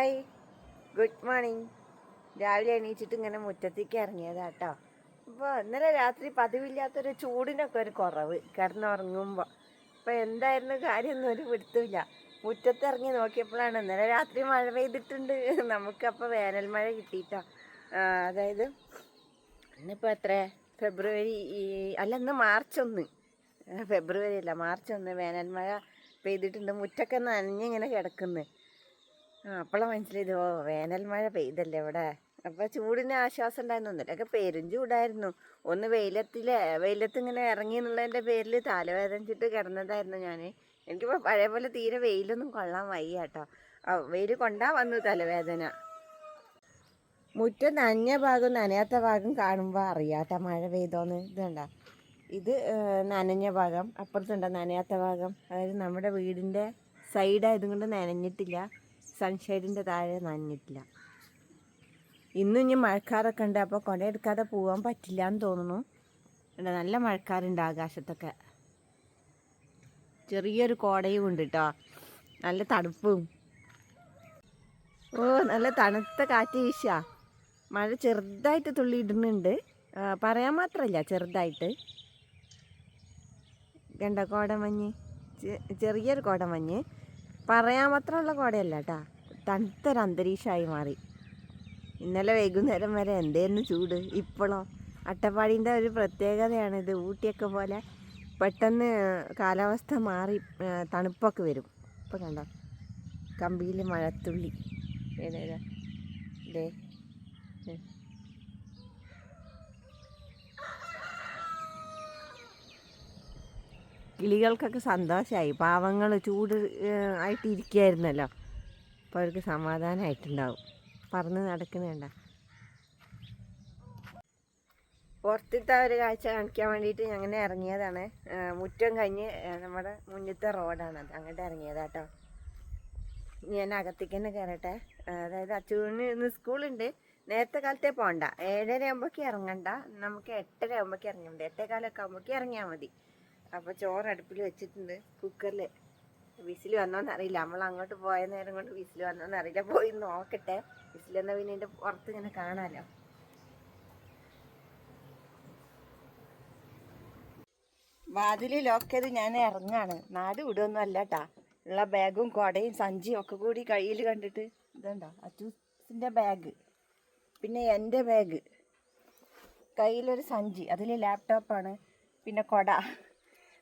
Hi. Good morning. രാവിലെ എണീച്ചിട്ട് ഇങ്ങനെ മുറ്റത്തേക്ക് ഇറങ്ങിയതാ കേട്ടോ അപ്പോൾ ഇന്നലെ രാത്രി പതിവില്ലാത്തൊരു ചൂടിനൊക്കെ ഒരു കുറവ്. കിടന്നുറങ്ങുമ്പോൾ അപ്പോൾ എന്തായിരുന്നു കാര്യമൊന്നും ഒരു പിടുത്തമില്ല. മുറ്റത്ത് ഇറങ്ങി നോക്കിയപ്പോഴാണ് ഇന്നലെ രാത്രി മഴ പെയ്തിട്ടുണ്ട്. നമുക്കപ്പോൾ വേനൽ മഴ കിട്ടിയിട്ടോ. അതായത് ഇന്നിപ്പോൾ എത്ര? ഫെബ്രുവരി അല്ല ഇന്ന് മാർച്ച് ഒന്ന്. ഫെബ്രുവരി അല്ല മാർച്ച് ഒന്ന് വേനൽ മഴ പെയ്തിട്ടുണ്ട്. മുറ്റൊക്കെ നനഞ്ഞിങ്ങനെ കിടക്കുന്നു. ആ അപ്പോഴാണ് മനസ്സിലായത്. ഓ വേനൽ മഴ പെയ്തല്ലേ ഇവിടെ. അപ്പോൾ ചൂടിന് ആശ്വാസം ഉണ്ടായിരുന്നു. ഒന്നിലൊക്കെ പെരും ചൂടായിരുന്നു. ഒന്ന് വെയിലത്തിലെ വെയിലത്ത് ഇങ്ങനെ ഇറങ്ങി എന്നുള്ളതിന്റെ പേരിൽ തലവേദനിച്ചിട്ട് കിടന്നതായിരുന്നു ഞാൻ എനിക്കിപ്പോൾ പഴയ പോലെ തീരെ വെയിലൊന്നും കൊള്ളാൻ വയ്യ കേട്ടോ വെയിൽ കൊണ്ടാ വന്നു തലവേദന. മുറ്റം നനഞ്ഞ ഭാഗം നനയാത്ത ഭാഗം കാണുമ്പോൾ അറിയാത്ത മഴ പെയ്തോന്ന്. ഇത് കണ്ട ഇത് നനഞ്ഞ ഭാഗം. അപ്പുറത്തുണ്ടോ? നനയാത്ത ഭാഗം. അതായത് നമ്മുടെ വീടിന്റെ സൈഡായതുകൊണ്ട് നനഞ്ഞിട്ടില്ല. സൺഷൈഡിന്റെ താഴെ നനഞ്ഞിട്ടില്ല. ഇന്നും ഇനി മഴക്കാറൊക്കെ ഉണ്ട്. അപ്പോൾ കുട എടുക്കാതെ പോകാൻ പറ്റില്ല എന്ന് തോന്നുന്നു. ഇവിടെ നല്ല മഴക്കാറുണ്ട് ആകാശത്തൊക്കെ. ചെറിയൊരു കോടയും ഉണ്ട് കേട്ടോ നല്ല തണുപ്പും. ഓ നല്ല തണുത്ത കാറ്റ് വീശാ. മഴ ചെറുതായിട്ട് തുള്ളി ഇടുന്നുണ്ട്. പറയാൻ മാത്രമല്ല ചെറുതായിട്ട്. കണ്ട കോടമഞ്ഞ്. ചെറിയൊരു കോടമഞ്ഞ്. പറയാൻ മാത്രമുള്ള കോടയല്ല കേട്ടാ. തണുത്തൊരു അന്തരീക്ഷമായി മാറി. ഇന്നലെ വൈകുന്നേരം വരെ എന്തായിരുന്നു ചൂട്? ഇപ്പോഴോ അട്ടപ്പാടിന്റെ ഒരു പ്രത്യേകതയാണിത് ഊട്ടിയൊക്കെ പോലെ പെട്ടെന്ന് കാലാവസ്ഥ മാറി തണുപ്പൊക്കെ വരും. ഇപ്പം കണ്ടോ? കമ്പിയിൽ മഴത്തുള്ളി. ഏതേതാ ദേ. കിളികൾക്കൊക്കെ സന്തോഷമായി പാവങ്ങൾ ചൂട് ഏഹ്, ആയിട്ട് ഇരിക്കുകയായിരുന്നല്ലോ അപ്പോൾ അവർക്ക് സമാധാനമായിട്ടുണ്ടാവും പറന്ന് നടക്കുന്നുണ്ട പുറത്തിത്തെ ഒരു കാഴ്ച കാണിക്കാൻ വേണ്ടിയിട്ട് അങ്ങനെ ഇറങ്ങിയതാണ്. മുറ്റം കഴിഞ്ഞ് നമ്മുടെ മുന്നത്തെ റോഡാണത് അങ്ങോട്ട് ഇറങ്ങിയതാട്ടോ ഞാൻ അകത്തേക്ക് തന്നെ കയറട്ടെ അതായത് അച്ചുവിന് ഇന്ന് സ്കൂളുണ്ട്. നേരത്തെ കാലത്തെ പോകണ്ട ഏഴര ആകുമ്പോഴേക്ക് ഇറങ്ങണ്ട. നമുക്ക് എട്ടര ആകുമ്പോഴേക്ക് ഇറങ്ങിയാൽ മതി എട്ടേകാലൊക്കെ ആകുമ്പോഴേക്ക് ഇറങ്ങിയാൽ മതി. അപ്പോൾ ചോറ് അടുപ്പിൽ വെച്ചിട്ടുണ്ട്. കുക്കറിൽ വിസിൽ വന്നോന്ന് അറിയില്ല. നമ്മൾ അങ്ങോട്ട് പോയ നേരം കൊണ്ട് വിസിൽ വന്നോന്ന് അറിയില്ല. പോയി നോക്കട്ടെ. വിസിൽ വന്ന പിന്നെ എന്റെ പുറത്ത് ഇങ്ങനെ കാണാമല്ലോ വാതിൽ ലോക്ക് ചെയ്ത് ഞാൻ ഇറങ്ങാണ്. നാട് വിടുമൊന്നും അല്ല കേട്ടാ ഉള്ള ബാഗും കുടയും സഞ്ചിയും ഒക്കെ കൂടി കയ്യിൽ കണ്ടിട്ട് ഇതുണ്ടോ? അച്ചൂസിന്റെ ബാഗ്. പിന്നെ എന്റെ ബാഗ്. കയ്യിലൊരു സഞ്ചി. അതിൽ ലാപ്ടോപ്പാണ്. പിന്നെ കുട.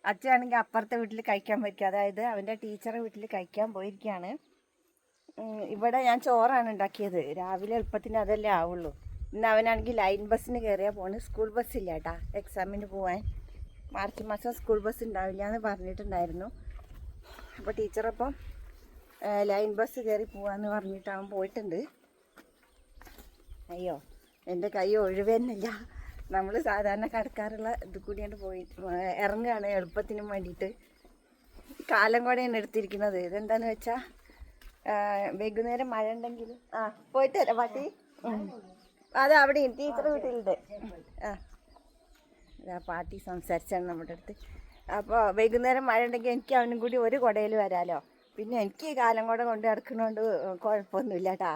അച്ഛനാണെങ്കിൽ അപ്പുറത്തെ വീട്ടിൽ കഴിക്കാൻ പറ്റും അതായത് അവന്റെ ടീച്ചറെ വീട്ടിൽ കഴിക്കാൻ പോയിരിക്കുകയാണ്. ഇവിടെ ഞാൻ ചോറാണ് ഉണ്ടാക്കിയത്. രാവിലെ എളുപ്പത്തിന് അതല്ലേ ആവുള്ളൂ. ഇന്ന് അവനാണെങ്കിൽ ലൈൻ ബസ്സിന് കയറിയാൽ പോണ്. സ്കൂൾ ബസ്സില്ല കേട്ടാ എക്സാമിന് പോവാൻ. മാർച്ച് മാസം സ്കൂൾ ബസ് ഉണ്ടാവില്ല എന്ന് പറഞ്ഞിട്ടുണ്ടായിരുന്നു. അപ്പോൾ ടീച്ചറപ്പം ലൈൻ ബസ് കയറി പോവാന്ന് പറഞ്ഞിട്ട് അവൻ പോയിട്ടുണ്ട്. അയ്യോ എന്റെ കൈ ഒഴിവെന്നില്ല. നമ്മൾ സാധാരണ കടക്കാറുള്ള ഇത് കൂടിയാണ് പോയി ഇറങ്ങുകയാണ് എളുപ്പത്തിനും വേണ്ടിയിട്ട്. കാലം കൂടെയാണ് എടുത്തിരിക്കുന്നത്. ഇതെന്താന്ന് വെച്ചാൽ വൈകുന്നേരം മഴ ഉണ്ടെങ്കിൽ ആ പോയിട്ട് വരാം. പാട്ടി അത് അവിടെ ടീച്ചർ വീട്ടിലുണ്ട്. ആ. പാട്ടി സംസാരിച്ചാണ് നമ്മുടെ അടുത്ത്. അപ്പോൾ വൈകുന്നേരം മഴ ഉണ്ടെങ്കിൽ എനിക്ക് അവനും കൂടി ഒരു കുടയിൽ വരാലോ. പിന്നെ എനിക്ക് കാലം കൂടെ കൊണ്ട് നടക്കുന്നതുകൊണ്ട് കുഴപ്പമൊന്നുമില്ല കേട്ടാ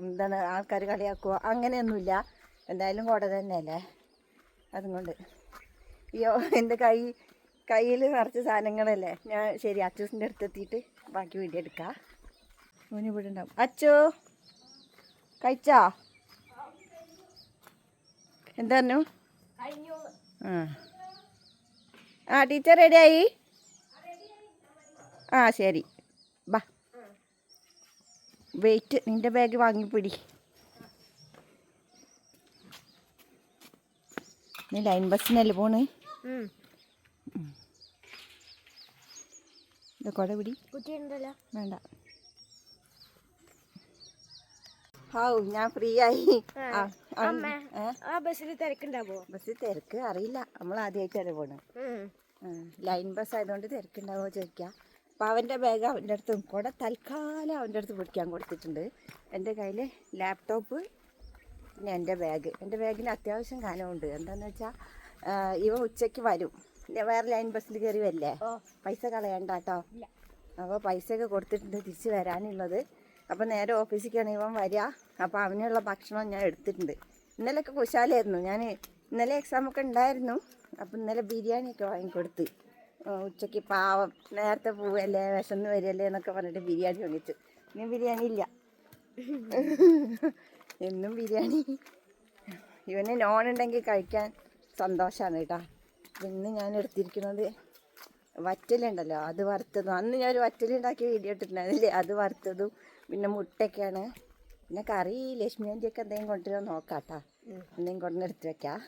എന്താണ് ആൾക്കാർ കളിയാക്കുക അങ്ങനെയൊന്നുമില്ല. എന്തായാലും കുട തന്നെയല്ലേ? അതുകൊണ്ട്. അയ്യോ എന്റെ കൈ കയ്യിൽ നിറച്ച സാധനങ്ങളല്ലേ? ഞാൻ ശരി അച്ചൂസിന്റെ അടുത്ത് എത്തിയിട്ട് ബാക്കി വീഡിയോ എടുക്കാം. മോന് ഇവിടെ ഉണ്ടാവും. അച്ചോ കഴിച്ചോ? എന്തായിരുന്നു ആ. ആ ടീച്ചർ റെഡിയായി? ആ ശരി. ബാ. വെയിറ്റ് നിന്റെ ബാഗ് വാങ്ങിപ്പിടി. നീ ലൈൻ ബസ്സിനല്ലേ പോണ് കുട പിടി. വേണ്ട. ഹാവ് ഞാൻ ഫ്രീ ആയി? ആ ബസ്സിൽ തിരക്കുണ്ടാവോ? ബസ്സിൽ തിരക്ക് അറിയില്ല. നമ്മൾ ആദ്യമായിട്ടല്ലേ പോണ്. ലൈൻ ബസ് ആയതുകൊണ്ട് തിരക്കുണ്ടാവോ ചോദിക്കാം. അപ്പം അവന്റെ ബാഗ് അവന്റെ അടുത്ത് കൂടെ തൽക്കാലം അവന്റെ അടുത്ത് പിടിക്കാൻ കൊടുത്തിട്ടുണ്ട്. എന്റെ കയ്യിൽ ലാപ്ടോപ്പ് പിന്നെ എന്റെ ബാഗ്. എന്റെ ബാഗിന് അത്യാവശ്യം കനമുണ്ട് എന്താണെന്ന് വെച്ചാൽ ഇവ ഉച്ചയ്ക്ക് വരും. പിന്നെ വേറെ ലൈൻ ബസ്സിൽ കയറി വരില്ലേ? പൈസ കളയണ്ട കേട്ടോ. അപ്പോൾ പൈസയൊക്കെ കൊടുത്തിട്ടുണ്ട് തിരിച്ച് വരാനുള്ളത്. അപ്പോൾ നേരെ ഓഫീസിലേക്കാണ് ഇവൻ വരിക. അപ്പോൾ അവനുള്ള ഭക്ഷണം ഞാൻ എടുത്തിട്ടുണ്ട്. ഇന്നലെയൊക്കെ കുശാലായിരുന്നു. ഞാൻ ഇന്നലെ എക്സാമൊക്കെ ഉണ്ടായിരുന്നു. അപ്പോൾ ഇന്നലെ ബിരിയാണിയൊക്കെ വാങ്ങിക്കൊടുത്ത്. ഉച്ചയ്ക്ക് പാവം. നേരത്തെ പോവല്ലേ വിശന്ന് വരികയല്ലേ എന്നൊക്കെ പറഞ്ഞിട്ട് ബിരിയാണി വാങ്ങിച്ചു. ഇനി ബിരിയാണി ഇല്ല. എന്നും ബിരിയാണി. ഇവന് നോൺ ഉണ്ടെങ്കിൽ കഴിക്കാൻ സന്തോഷമാണ് കേട്ടോ. ഇന്ന് ഞാൻ എടുത്തിരിക്കുന്നത് വറ്റലുണ്ടല്ലോ അത് വറുത്തതും. അന്ന് ഞാൻ ഒരു വറ്റലുണ്ടാക്കി വീഡിയോ ഇട്ടിട്ടുണ്ടായിരുന്നില്ലേ അത് വറുത്തതും പിന്നെ മുട്ടയൊക്കെയാണ്. പിന്നെ കറി ലക്ഷ്മി ആന്റിയൊക്കെ എന്തെങ്കിലും കൊണ്ടുവരാൻ നോക്കാട്ടാ. എന്തെങ്കിലും കൊണ്ടുവന്ന് എടുത്ത് വെക്കാം.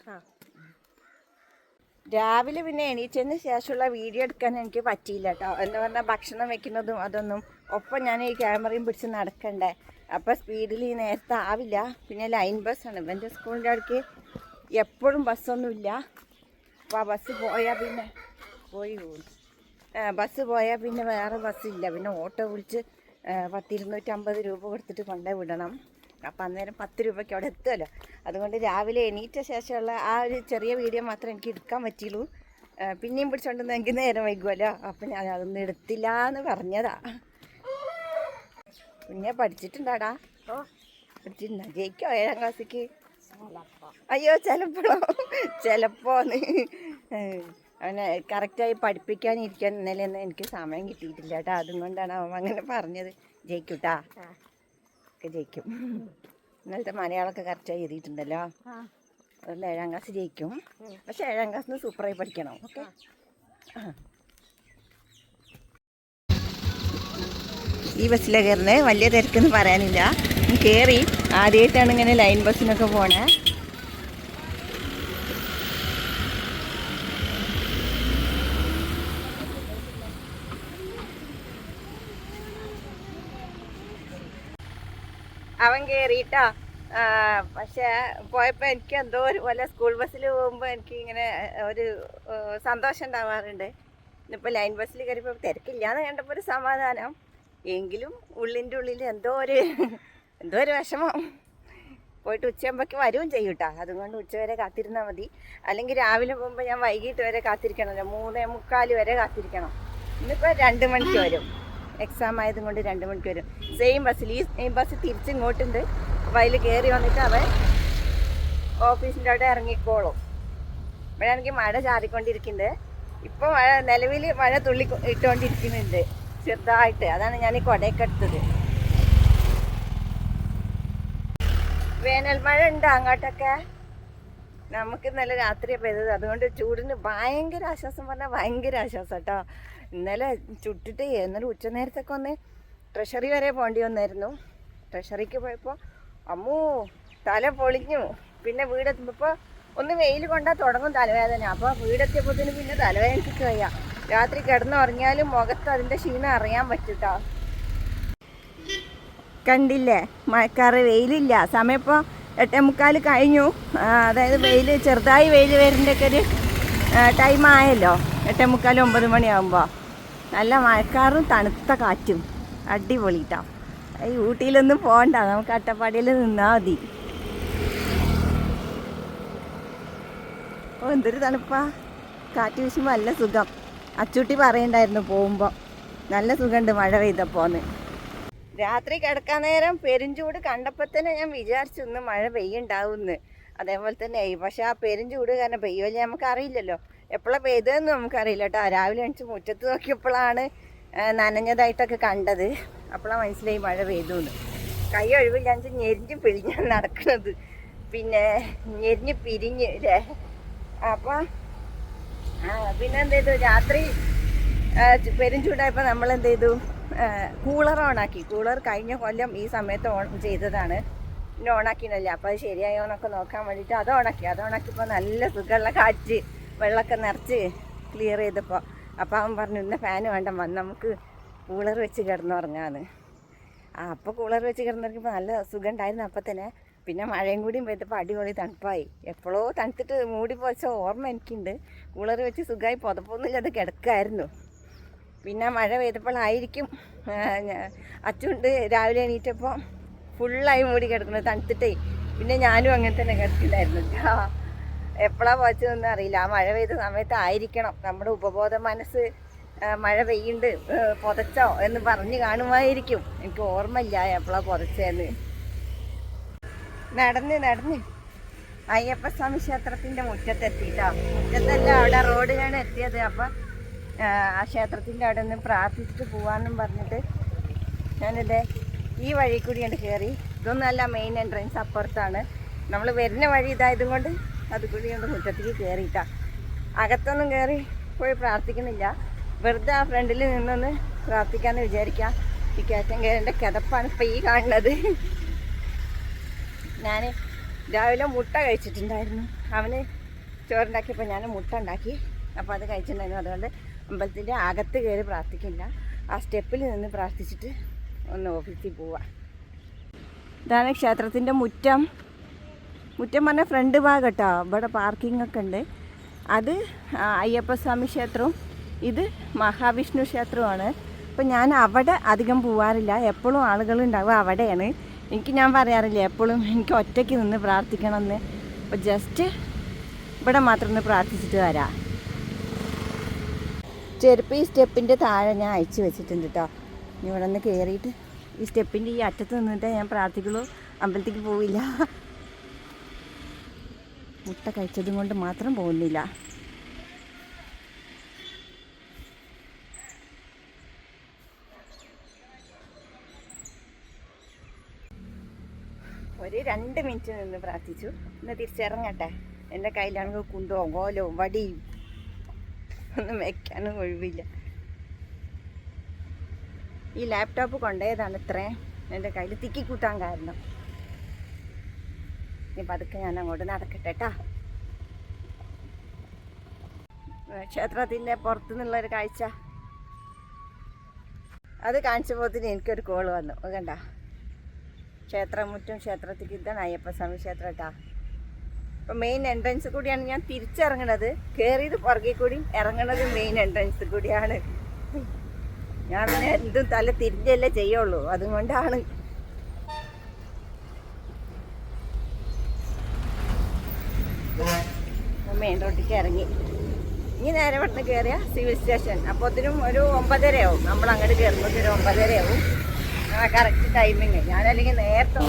രാവിലെ പിന്നെ എണീറ്റതിന് ശേഷമുള്ള വീഡിയോ എടുക്കാൻ എനിക്ക് പറ്റിയില്ല കേട്ടോ. എന്ന് പറഞ്ഞാൽ ഭക്ഷണം വെക്കുന്നതും അതൊന്നും ഒപ്പം ഞാൻ ഈ ക്യാമറയും പിടിച്ച് നടക്കണ്ടേ. അപ്പോൾ സ്പീഡിൽ ഈ നേരത്തെ ആവില്ല. പിന്നെ ലൈൻ ബസ്സാണ് ഇവന്റെ സ്കൂളിന്റെ അടുക്ക് എപ്പോഴും ബസ്സൊന്നുമില്ല അപ്പോൾ ആ ബസ് പോയാൽ പിന്നെ പോയി പോകും ബസ് പോയാൽ പിന്നെ വേറെ ബസ്സില്ല പിന്നെ ഓട്ടോ വിളിച്ച് പത്തിരുന്നൂറ്റമ്പത് രൂപ കൊടുത്തിട്ട് കൊണ്ടേ വിടണം. അപ്പം അന്നേരം പത്ത് രൂപയ്ക്ക് അവിടെ എത്തുമല്ലോ അതുകൊണ്ട് രാവിലെ എണീറ്റ ശേഷമുള്ള ആ ഒരു ചെറിയ വീഡിയോ മാത്രമേ എനിക്ക് എടുക്കാൻ പറ്റിയുള്ളൂ. പിന്നെയും പിടിച്ചോണ്ടെന്ന് എനിക്ക് നേരം വൈകുമല്ലോ അപ്പം ഞാൻ അതൊന്നും എടുത്തില്ല എന്ന് പറഞ്ഞതാ. പിന്നെ പഠിച്ചിട്ടുണ്ടാടാ. പഠിച്ചിട്ടുണ്ടാ പഠിച്ചിട്ടുണ്ടോ. ജയിക്കോ ഏഴാം ക്ലാസ്സിക്ക്? അയ്യോ ചിലപ്പോ. ചിലപ്പോന്ന്. അവനെ കറക്റ്റായി പഠിപ്പിക്കാനിരിക്കാൻ ഇന്നലെ ഒന്നും എനിക്ക് സമയം കിട്ടിയിട്ടില്ല കേട്ടോ അതും കൊണ്ടാണ് അവൻ അങ്ങനെ പറഞ്ഞത്. ജയിക്കൂട്ടാ. ആ. ഒക്കെ ജയിക്കും. ഇന്നലത്തെ മലയാളമൊക്കെ കറക്റ്റായി എഴുതിയിട്ടുണ്ടല്ലോ. ആ. അതുകൊണ്ട് ഏഴാം ക്ലാസ് ജയിക്കും. പക്ഷെ ഏഴാം ക്ലാസ്സിന് സൂപ്പറായി പഠിക്കണം. ഓക്കെ? ഈ ബസ്സിലാണ് കയറുന്നത് വലിയ തിരക്കെന്ന് പറയാനില്ല. കയറി ആദ്യമായിട്ടാണ് ഇങ്ങനെ ലൈൻ ബസ്സിനൊക്കെ പോണേ. അവൻ കയറിയിട്ടാ പക്ഷേ പോയപ്പോൾ എനിക്ക് എന്തോ ഒരു പോലെ സ്കൂൾ ബസ്സിൽ പോകുമ്പോൾ എനിക്ക് ഇങ്ങനെ ഒരു സന്തോഷം ഉണ്ടാവാറുണ്ട്. ഇന്നിപ്പോൾ ലൈൻ ബസ്സിൽ കയറിയപ്പോൾ തിരക്കില്ലാന്ന് കണ്ടപ്പോൾ ഒരു സമാധാനം. എങ്കിലും ഉള്ളിന്റെ ഉള്ളിൽ എന്തോ ഒരു എന്തോ ഒരു വിഷമം. പോയിട്ട് ഉച്ചയാകുമ്പോഴേക്ക് വരും ചെയ്യും കേട്ടോ അതുകൊണ്ട് ഉച്ച വരെ കാത്തിരുന്നാൽ മതി. അല്ലെങ്കിൽ രാവിലെ പോകുമ്പോൾ ഞാൻ വൈകിട്ട് വരെ കാത്തിരിക്കണമല്ലോ മൂന്നേ മുക്കാൽ വരെ കാത്തിരിക്കണം. ഇന്നിപ്പോൾ രണ്ട് മണിക്ക് വരും. എക്സാം ആയതും കൊണ്ട് രണ്ട് മണിക്ക് വരും. സെയിം ബസ്സിൽ ഈ സെയിം ബസ് തിരിച്ചിങ്ങോട്ടുണ്ട്. അപ്പോൾ അതിൽ കയറി വന്നിട്ട് അവൻ ഓഫീസിന്റെ അവിടെ ഇറങ്ങിക്കോളും. ഇവിടെയാണെങ്കിൽ മഴ ചാറിക്കൊണ്ടിരിക്കുന്നുണ്ട് ഇപ്പോൾ മഴ നിലവിൽ മഴ തുള്ളി ഇട്ടുകൊണ്ടിരിക്കുന്നുണ്ട് ചെറുതായിട്ട്. അതാണ് ഞാൻ ഈ കൊടയൊക്കെ എടുത്തത്. വേനൽ മഴ ഉണ്ട് അങ്ങോട്ടൊക്കെ? നമുക്ക് ഇന്നലെ രാത്രി പെയ്തത്. അതുകൊണ്ട് ചൂടിന് ഭയങ്കര ആശ്വാസം പറഞ്ഞാൽ ഭയങ്കര ആശ്വാസം കേട്ടോ. ഇന്നലെ ചുട്ടിട്ട് ഇന്നലെ ഉച്ചനേരത്തൊക്കെ ഒന്ന് ട്രഷറി വരെ പോകേണ്ടി വന്നായിരുന്നു. ട്രഷറിക്ക് പോയപ്പോൾ അമ്മൂ തല പൊളിഞ്ഞു. പിന്നെ വീടെത്തുമ്പോൾ ഒന്ന് വെയിൽ കൊണ്ടാൽ തുടങ്ങും തലവേദന. അപ്പോൾ വീടെത്തിയപ്പോഴത്തേന് പിന്നെ തലവേദനയ്ക്ക് വയ്യ രാത്രി കിടന്നുറങ്ങിയാലും മുഖത്ത് അതിന്റെ ക്ഷീണം അറിയാൻ പറ്റൂട്ടോ. കണ്ടില്ലേ? മഴക്കാറ് വെയിലില്ല. സമയം ഇപ്പോൾ എട്ടേ മുക്കാൽ കഴിഞ്ഞു. അതായത് വെയിൽ ചെറുതായി വെയിൽ വരുന്നൊക്കെ ഒരു ടൈം ആയല്ലോ. എട്ടേ മുക്കാൽ ഒമ്പത് മണിയാകുമ്പോൾ നല്ല മഴക്കാറും തണുത്ത കാറ്റും. അടിപൊളിട്ടോ ഈ ഊട്ടിയിലൊന്നും പോകണ്ട നമുക്ക് അട്ടപ്പാടിയിൽ നിന്നാൽ മതി. ഓ എന്തൊരു തണുപ്പാ. കാറ്റ് വീശുമ്പോൾ നല്ല സുഖം. അച്ചൂട്ടി പറയണ്ടായിരുന്നു പോകുമ്പോൾ നല്ല സുഖമുണ്ട് മഴ പെയ്തപ്പോന്ന്. രാത്രി കിടക്കാൻ നേരം പെരുംചൂട് കണ്ടപ്പോൾ തന്നെ ഞാൻ വിചാരിച്ചു ഇന്ന് മഴ പെയ്യുണ്ടാവുമെന്ന് അതേപോലെ തന്നെ പക്ഷെ ആ പെരുംചൂട് കാരണം പെയ്യുമല്ലേ നമുക്കറിയില്ലല്ലോ. എപ്പോഴാണ് പെയ്തതെന്ന് നമുക്കറിയില്ല കേട്ടോ. രാവിലെ എണിച്ച് മുറ്റത്ത് നോക്കിയപ്പോഴാണ് നനഞ്ഞതായിട്ടൊക്കെ കണ്ടത്. അപ്പോഴാണ് മനസ്സിലായി മഴ പെയ്തു എന്ന് കൈ ഒഴിവില്ലാണ്ട് ഞെരിഞ്ഞ് പിഴിഞ്ഞാണ് നടക്കുന്നത് പിന്നെ ഞെരിഞ്ഞ് പിരിഞ്ഞ് അല്ലേ അപ്പം പിന്നെ എന്ത് ചെയ്തു രാത്രി പെരുംചൂടായപ്പോൾ പെരും ചൂടായപ്പോൾ നമ്മൾ എന്ത് ചെയ്തു കൂളർ ഓണാക്കി. കൂളർ കഴിഞ്ഞ കൊല്ലം ഈ സമയത്ത് ഓൺ ചെയ്തതാണ്. പിന്നെ ഓണാക്കിയില്ല അപ്പോൾ അത് ശരിയായോ എന്നൊക്കെ നോക്കാൻ വേണ്ടിയിട്ട് അത് ഓണാക്കി. അത് ഓണാക്കിയപ്പോൾ നല്ല സുഖമുള്ള കാറ്റ് വെള്ളമൊക്കെ നിറച്ച് ക്ലിയർ ചെയ്തപ്പോൾ അപ്പോൾ അവൻ പറഞ്ഞു ഇന്ന ഫാൻ വേണ്ട. വന്ന് നമുക്ക് കൂളർ വെച്ച് ആ അപ്പോൾ കൂളർ വെച്ച് കിടന്നിറങ്ങിയപ്പോൾ നല്ല സുഖം ഉണ്ടായിരുന്നു. അപ്പം തന്നെ പിന്നെ മഴയും കൂടിയും പെയ്തപ്പോൾ അടിപൊളി തണുപ്പായി. എപ്പോഴോ തണുത്തിട്ട് മൂടി പോച്ച ഓർമ്മ എനിക്കുണ്ട്. കൂളർ വെച്ച് സുഖമായി പുതപ്പൊന്നുമില്ലാതെ കിടക്കായിരുന്നു. പിന്നെ മഴ പെയ്തപ്പോഴായിരിക്കും അച്ചുണ്ട് രാവിലെ എണീറ്റപ്പോൾ ഫുള്ളായി മൂടി കിടക്കുന്നത് തണുത്തിട്ടേ. പിന്നെ ഞാനും അങ്ങനെ തന്നെ കിടക്കില്ലായിരുന്നു. എപ്പോഴാണ് പോച്ചതെന്ന് അറിയില്ല. ആ മഴ പെയ്ത സമയത്ത് ആയിരിക്കണം. നമ്മുടെ ഉപബോധ മനസ്സ് മഴ പെയ്യുണ്ട് പുതച്ചോ എന്ന് പറഞ്ഞ് കാണുമായിരിക്കും. എനിക്ക് ഓർമ്മയില്ല എപ്പോഴാണ് പുതച്ചേന്ന്. നടന്ന് നടന്ന്. അയ്യപ്പ സ്വാമി ക്ഷേത്രത്തിന്റെ മുറ്റത്തെത്തിട്ടോ. മുറ്റത്തല്ല അവിടെ റോഡിലാണ് എത്തിയത്. അപ്പം ആ, ക്ഷേത്രത്തിന്റെ അവിടെ നിന്ന് പ്രാർത്ഥിച്ചിട്ട് പോവാന്നും പറഞ്ഞിട്ട് ഞാനിത് ഈ വഴി കൂടിയാണ് കയറി ഇതൊന്നല്ല മെയിൻ എൻട്രൻസ് അപ്പുറത്താണ്. നമ്മൾ വരുന്ന വഴി ഇതായതും കൊണ്ട് അത് കൂടി കൊണ്ട് മുറ്റത്തേക്ക് കയറിയിട്ടാ അകത്തൊന്നും കയറി പോയി പ്രാർത്ഥിക്കുന്നില്ല. വെറുതെ ആ ഫ്രണ്ടിൽ നിന്നൊന്ന് പ്രാർത്ഥിക്കാമെന്ന് വിചാരിക്കാം. ഈ കയറ്റം കയറേണ്ട കിതപ്പാണ് ഇപ്പം ഈ കാണുന്നത്. ഞാൻ രാവിലെ മുട്ട കഴിച്ചിട്ടുണ്ടായിരുന്നു. അവന് ചോറുണ്ടാക്കിയപ്പോൾ ഞാൻ മുട്ട ഉണ്ടാക്കി. അപ്പോൾ അത് കഴിച്ചിട്ടുണ്ടായിരുന്നു. അതുകൊണ്ട് അമ്പലത്തിന്റെ അകത്ത് കയറി പ്രാർത്ഥിക്കില്ല. ആ സ്റ്റെപ്പിൽ നിന്ന് പ്രാർത്ഥിച്ചിട്ട് ഒന്ന് ഓഫീസിൽ പോവാം. ഇതാണ് ക്ഷേത്രത്തിന്റെ മുറ്റം. മുറ്റം പറഞ്ഞാൽ ഫ്രണ്ട് ഭാഗം കേട്ടോ ഇവിടെ പാർക്കിംഗ് ഒക്കെ ഉണ്ട്. അത് അയ്യപ്പസ്വാമി ക്ഷേത്രവും ഇത് മഹാവിഷ്ണു ക്ഷേത്രമാണ്. അപ്പോൾ ഞാൻ അവിടെ അധികം പോവാറില്ല. എപ്പോഴും ആളുകൾ ആളുകളുണ്ടാവുക അവിടെയാണ്. എനിക്ക് ഞാൻ പറയാറില്ല എപ്പോഴും എനിക്ക് ഒറ്റയ്ക്ക് നിന്ന് പ്രാർത്ഥിക്കണമെന്ന്. അപ്പോൾ ജസ്റ്റ് ഇവിടെ മാത്രം ഒന്ന് പ്രാർത്ഥിച്ചിട്ട് വരാം. ചെരുപ്പ് ഈ സ്റ്റെപ്പിന്റെ താഴെ ഞാൻ അയച്ചു വെച്ചിട്ടുണ്ട് കേട്ടോ ഇനി ഇവിടെ നിന്ന് കയറിയിട്ട് ഈ സ്റ്റെപ്പിന്റെ ഈ അറ്റത്ത് നിന്നിട്ടേ ഞാൻ പ്രാർത്ഥിക്കുള്ളൂ. അമ്പലത്തേക്ക് പോവില്ല. മുട്ട കഴിച്ചതും കൊണ്ട് മാത്രം പോകുന്നില്ല. ഒരു രണ്ട് മിനിറ്റ് നിന്ന് പ്രാർത്ഥിച്ചു. ഇന്ന് തിരിച്ചിറങ്ങട്ടെ. എന്റെ കയ്യിലാണെങ്കിൽ കുണ്ടോ കോലോ വടിയും. ഒന്നും വെക്കാനും ഒഴിവില്ല. ഈ ലാപ്ടോപ്പ് കൊണ്ടുപോയതാണ് ഇത്രയും എന്റെ കയ്യിൽ തിക്കി കൂട്ടാൻ കാരണം. ഇനി പതുക്കെ ഞാൻ അങ്ങോട്ട് നടക്കട്ടെ കേട്ടാ ക്ഷേത്രത്തിന്റെ പുറത്തുനിന്നുള്ളൊരു കാഴ്ച. അത് കാണിച്ചപ്പോത്തിന് എനിക്കൊരു കോൾ വന്നു. കണ്ട? ക്ഷേത്രമുറ്റും ക്ഷേത്രത്തിലേക്ക് ഇതാണ് അയ്യപ്പസ്വാമി ക്ഷേത്രം കേട്ടാ അപ്പം മെയിൻ എൻട്രൻസ് കൂടിയാണ് ഞാൻ തിരിച്ചിറങ്ങണത്. കയറിയത് പുറകെ കൂടി ഇറങ്ങണത് മെയിൻ എൻട്രൻസ് കൂടിയാണ്. ഞാൻ പിന്നെ എന്തും തല തിരിഞ്ഞല്ലേ ചെയ്യുള്ളൂ. അതുകൊണ്ടാണ്. മെയിൻ റോഡിലേക്ക് ഇറങ്ങി. ഇനി നേരെ ഇവിടുന്ന് കയറിയ സിവിൽ സ്റ്റേഷൻ അപ്പോഴത്തേനും ഒരു ഒമ്പതരയാവും. നമ്മൾ അങ്ങോട്ട് കയറുമ്പോൾ ഒരു ഒമ്പതരയാവും. കറക്റ്റ് ടൈമിങ് ഞാനല്ലെങ്കിൽ നേരത്തെ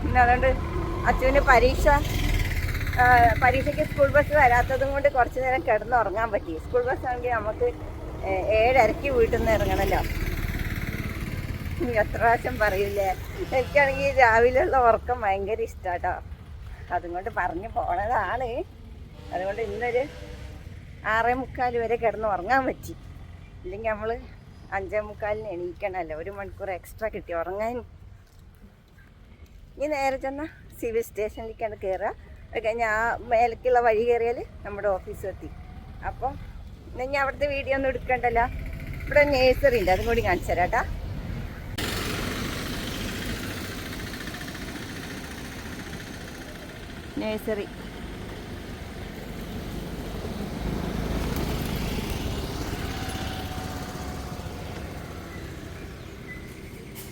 പിന്നെ അതുകൊണ്ട് അച്ഛന് പരീക്ഷ പരീക്ഷയ്ക്ക് സ്കൂൾ ബസ് വരാത്തതും കൊണ്ട് കുറച്ച് നേരം കിടന്നുറങ്ങാൻ പറ്റി. സ്കൂൾ ബസ് ആണെങ്കിൽ നമുക്ക് ഏഴരക്ക് വീട്ടിൽ നിന്ന് ഇറങ്ങണമല്ലോ എത്ര പ്രാവശ്യം പറയില്ലേ? എനിക്കാണെങ്കിൽ രാവിലെയുള്ള ഉറക്കം ഭയങ്കര ഇഷ്ടാട്ടോ. അതുകൊണ്ട് പറഞ്ഞു പോണതാണ്. അതുകൊണ്ട് ഇന്നൊരു ആറേ മുക്കാൽ വരെ കിടന്ന് ഉറങ്ങാൻ പറ്റി. ഇല്ലെങ്കിൽ നമ്മൾ അഞ്ചേ മുക്കാലിന് എണീക്കണമല്ലോ. ഒരു മണിക്കൂർ എക്സ്ട്രാ കിട്ടി ഉറങ്ങാൻ. ഇനി നേരെ ചെന്ന സിവിൽ സ്റ്റേഷനിലേക്കാണ് കയറുക അത് കഴിഞ്ഞ് ആ മേലേക്കുള്ള വഴി കയറിയാൽ നമ്മുടെ ഓഫീസ് എത്തി. അപ്പോൾ ഞാൻ അവിടുത്തെ വീഡിയോ ഒന്നും എടുക്കണ്ടല്ലോ. ഇവിടെ നേഴ്സറി ഉണ്ട് അതും കൂടി കാണിച്ചു തരാം കേട്ടോ. നേഴ്സറി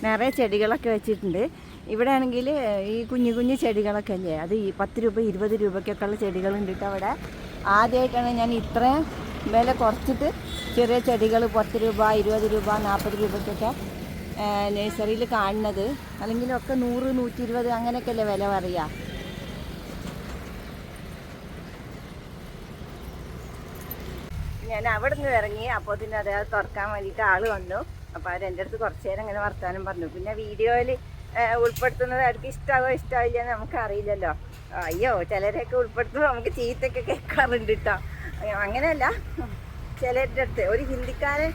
നിറയെ ചെടികളൊക്കെ വെച്ചിട്ടുണ്ട്. ഇവിടെ ആണെങ്കിൽ ഈ കുഞ്ഞു കുഞ്ഞു ചെടികളൊക്കെ അല്ലേ? അത് ഈ പത്ത് രൂപ ഇരുപത് രൂപയ്ക്കൊക്കെ ഉള്ള ചെടികളുണ്ട് കേട്ടോ അവിടെ. ആദ്യമായിട്ടാണ് ഞാൻ ഇത്രയും വില കുറച്ചിട്ട് ചെറിയ ചെടികൾ പത്ത് രൂപ ഇരുപത് രൂപ നാൽപ്പത് രൂപയ്ക്കൊക്കെ നഴ്സറിയിൽ കാണുന്നത്. അല്ലെങ്കിൽ ഒക്കെ നൂറ് നൂറ്റി ഇരുപത് അങ്ങനെയൊക്കെയല്ലേ വില പറയുക. ഞാൻ അവിടെ നിന്ന് ഇറങ്ങി അപ്പോൾ പിന്നെ അത് തുറക്കാൻ വേണ്ടിയിട്ട് ആൾ വന്നു. അപ്പോൾ അവർ എന്റെ അടുത്ത് കുറച്ച് നേരം ഇങ്ങനെ വർത്തമാനം പറഞ്ഞു. പിന്നെ വീഡിയോയിൽ ഉൾപ്പെടുത്തുന്നത് അവർക്ക് ഇഷ്ടമാവോ ഇഷ്ടമാവില്ല എന്ന് നമുക്ക് അറിയില്ലല്ലോ. അയ്യോ ചിലരെയൊക്കെ ഉൾപ്പെടുത്തുമ്പോൾ നമുക്ക് ചീത്തയൊക്കെ കേൾക്കാറുണ്ട് കേട്ടോ അങ്ങനെയല്ല. ചിലരുടെ അടുത്ത് ഒരു ഹിന്ദിക്കാരൻ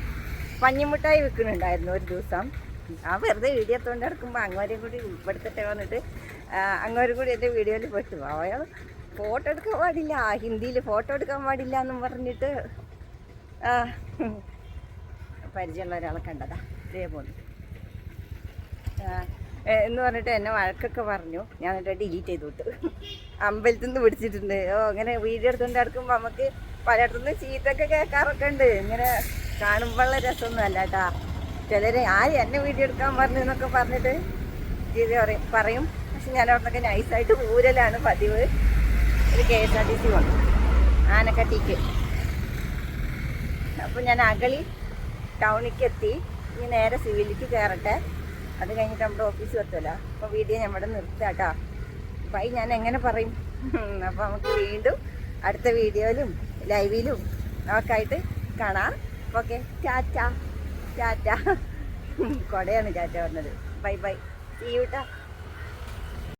പഞ്ഞിമുട്ടായി വിൽക്കുന്നുണ്ടായിരുന്നു ഒരു ദിവസം. ആ വെറുതെ വീഡിയോ എത്തുകൊണ്ട് നടക്കുമ്പോൾ അങ്ങോട്ടും കൂടി ഉൾപ്പെടുത്തട്ടെ വന്നിട്ട് അങ്ങോരും കൂടി എന്റെ വീഡിയോയിൽ പെട്ടു. അയാൾ ഫോട്ടോ എടുക്കാൻ പാടില്ല ഹിന്ദിയിൽ ഫോട്ടോ എടുക്കാൻ പാടില്ല എന്നും പറഞ്ഞിട്ട് പരിചയമുള്ള ഒരാളെ കണ്ടതാ ഇതേ പോന്നു ആ, ഏ, എന്ന് പറഞ്ഞിട്ട് എന്നെ വഴക്കൊക്കെ പറഞ്ഞു. ഞാൻ എന്നിട്ട് ഡിലീറ്റ് ചെയ്തു വിട്ടു. അമ്പലത്തിൽ നിന്ന് പിടിച്ചിട്ടുണ്ട്. ഓ അങ്ങനെ വീഡിയോ എടുത്തുകൊണ്ട് നടക്കുമ്പോൾ നമുക്ക് പലയിടത്തുനിന്ന് ചീത്തൊക്കെ കേൾക്കാറൊക്കെ ഉണ്ട്. ഇങ്ങനെ കാണുമ്പോഴുള്ള രസമൊന്നും അല്ല കേട്ടാ. ചിലർ ആര് എന്നെ വീഡിയോ എടുക്കാൻ പറഞ്ഞു? എന്നൊക്കെ പറഞ്ഞിട്ട് പറയും പറയും. പക്ഷെ ഞാൻ അവിടുന്നൊക്കെ നൈസായിട്ട് ഊരലാണ് പതിവ്. ഒരു K S R T C വന്നു. ആനക്കട്ടിക്ക്. അപ്പം ഞാൻ അകളി ടൗണിലേക്ക് എത്തി ഇനി നേരെ സിവിലിലേക്ക് കയറട്ടെ. അത് കഴിഞ്ഞിട്ട് നമ്മുടെ ഓഫീസിൽ എത്തുമല്ലോ അപ്പോൾ വീഡിയോ നമ്മുടെ നിർത്താം കേട്ടോ അത് ഞാൻ എങ്ങനെ പറയും? അപ്പോൾ നമുക്ക് വീണ്ടും അടുത്ത വീഡിയോയിലും ലൈവിലും ഒക്കെ ആയിട്ട് കാണാം. Okay tata. ടാറ്റ. കൊടയാണ് ടാറ്റ പറഞ്ഞത്. Bye bye. സീ യു ട്ടാ.